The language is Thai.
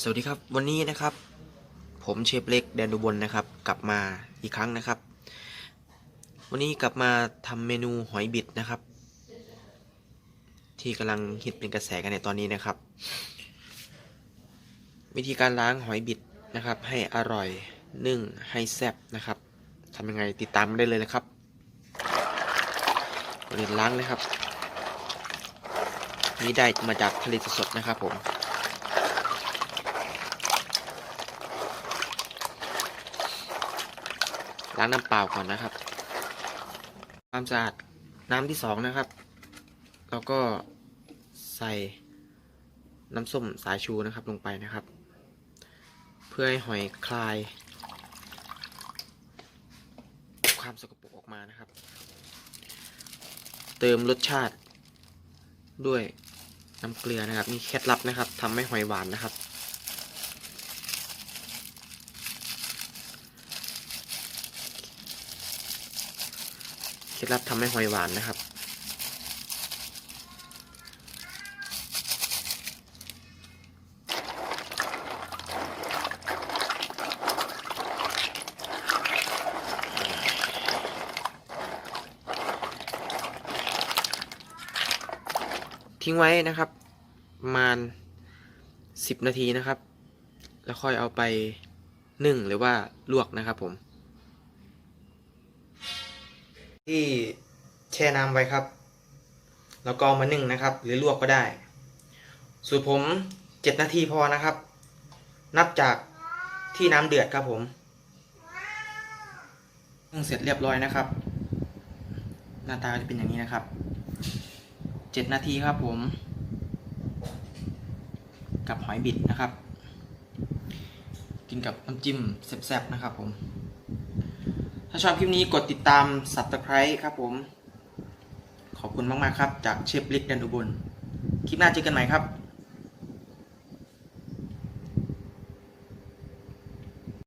สวัสดีครับวันนี้นะครับ ผมเชฟเล็กแดนดูบนนะครับ กลับมาอีกครั้งนะครับ วันนี้กลับมาทำเมนูหอยบิดนะครับ ที่กำลังฮิตเป็นกระแสกันในตอนนี้นะครับ วิธีการล้างหอยบิดนะครับ ให้อร่อยนึ่งให้แซ่บนะครับทำยังไงติดตามได้เลยนะครับวันนี้ล้างเลยครับ นี่ได้มาจากทะเลสดๆนะครับผม ล้างน้ำเปล่าก่อนนะครับ ความสะอาดน้ำที่สองนะครับ แล้วก็ใส่น้ำส้มสายชูนะครับลงไปนะครับ เพื่อให้หอยคลาย ความสกปรกออกมานะครับ เติมรสชาติด้วยน้ำเกลือนะครับนี่เคล็ดลับนะครับทำให้หอยหวานนะครับ ล็ดลับทำให้หอยหวานนะครับ ทิ้งไว้นะครับ ประมาณสิบนาทีนะครับ แล้วค่อยเอาไปนึ่งหรือว่าลวกนะครับผม ที่แช่น้ำไว้ครับ แล้วก็มานึ่งนะครับ หรือลวกก็ได้ สูตรผมเจ็ดนาทีพอนะครับ นับจากที่น้ำเดือดครับผมนึ่งเสร็จเรียบร้อยนะครับ หน้าตาจะเป็นอย่างนี้นะครับเจ็ดนาทีครับผม กับหอยบิดนะครับ กินกับน้ำจิ้มแซ่บๆนะครับผม ถ้าชอบคลิปนี้กดติดตาม subscribe ครับผม ขอบคุณมาก ๆ ครับ จากเชฟลิกแดนอุบล คลิปหน้าเจอกันใหม่ครับ